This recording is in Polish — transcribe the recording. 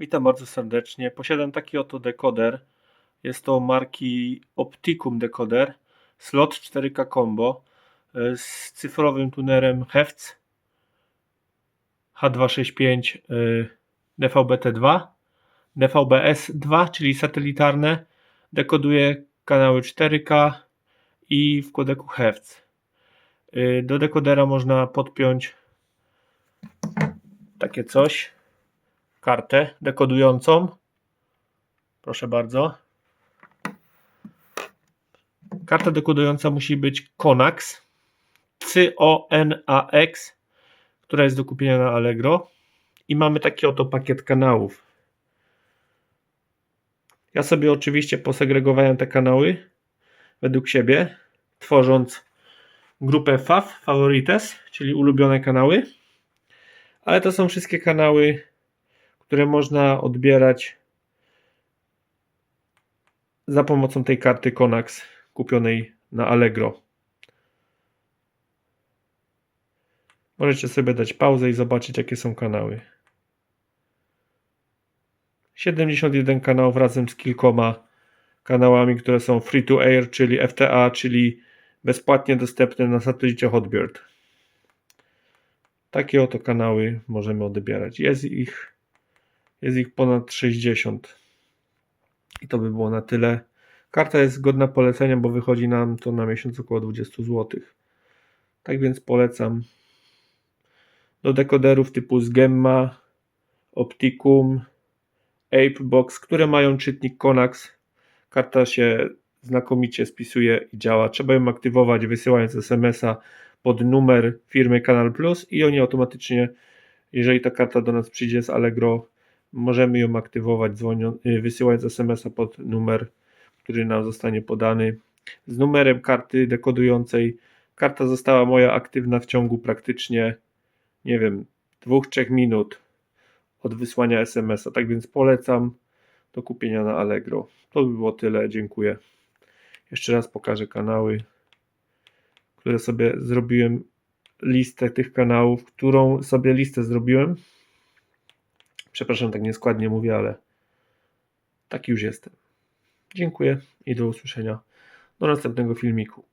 Witam bardzo serdecznie. Posiadam taki oto dekoder. Jest to marki Opticum Decoder. Slot 4K Combo e, z cyfrowym tunerem Hefc H265 e, DVB-T2 DVB-S2, czyli satelitarne. Dekoduje kanały 4K i w kodeku Hefc. E, Do dekodera można podpiąć takie coś kartę dekodującą. Proszę bardzo. Karta dekodująca musi być Conax C-O-N-A-X, która jest do kupienia na Allegro. I mamy taki oto pakiet kanałów. Ja sobie oczywiście posegregowałem te kanały według siebie, tworząc grupę FAV, Favorites, czyli ulubione kanały. Ale to są wszystkie kanały które można odbierać za pomocą tej karty Konax kupionej na Allegro. Możecie sobie dać pauzę i zobaczyć jakie są kanały. 71 kanałów razem z kilkoma kanałami, które są free to air, czyli FTA, czyli bezpłatnie dostępne na satelicie Hotbird. Takie oto kanały możemy odbierać. Jest ich jest ich ponad 60. I to by było na tyle. Karta jest godna polecenia, bo wychodzi nam to na miesiąc około 20 zł. Tak więc polecam. Do dekoderów typu Gemma, Opticum, Apebox, które mają czytnik Konax. Karta się znakomicie spisuje i działa. Trzeba ją aktywować wysyłając SMS-a pod numer firmy Kanal Plus i oni automatycznie, jeżeli ta karta do nas przyjdzie z Allegro, możemy ją aktywować y, wysyłając SMS-a pod numer, który nam zostanie podany. Z numerem karty dekodującej. Karta została moja aktywna w ciągu praktycznie, nie wiem, 2-3 minut od wysłania SMS-a. Tak więc polecam do kupienia na Allegro. To by było tyle. Dziękuję. Jeszcze raz pokażę kanały, które sobie zrobiłem. Listę tych kanałów, którą sobie listę zrobiłem. Przepraszam, tak nieskładnie mówię, ale taki już jestem. Dziękuję i do usłyszenia do następnego filmiku.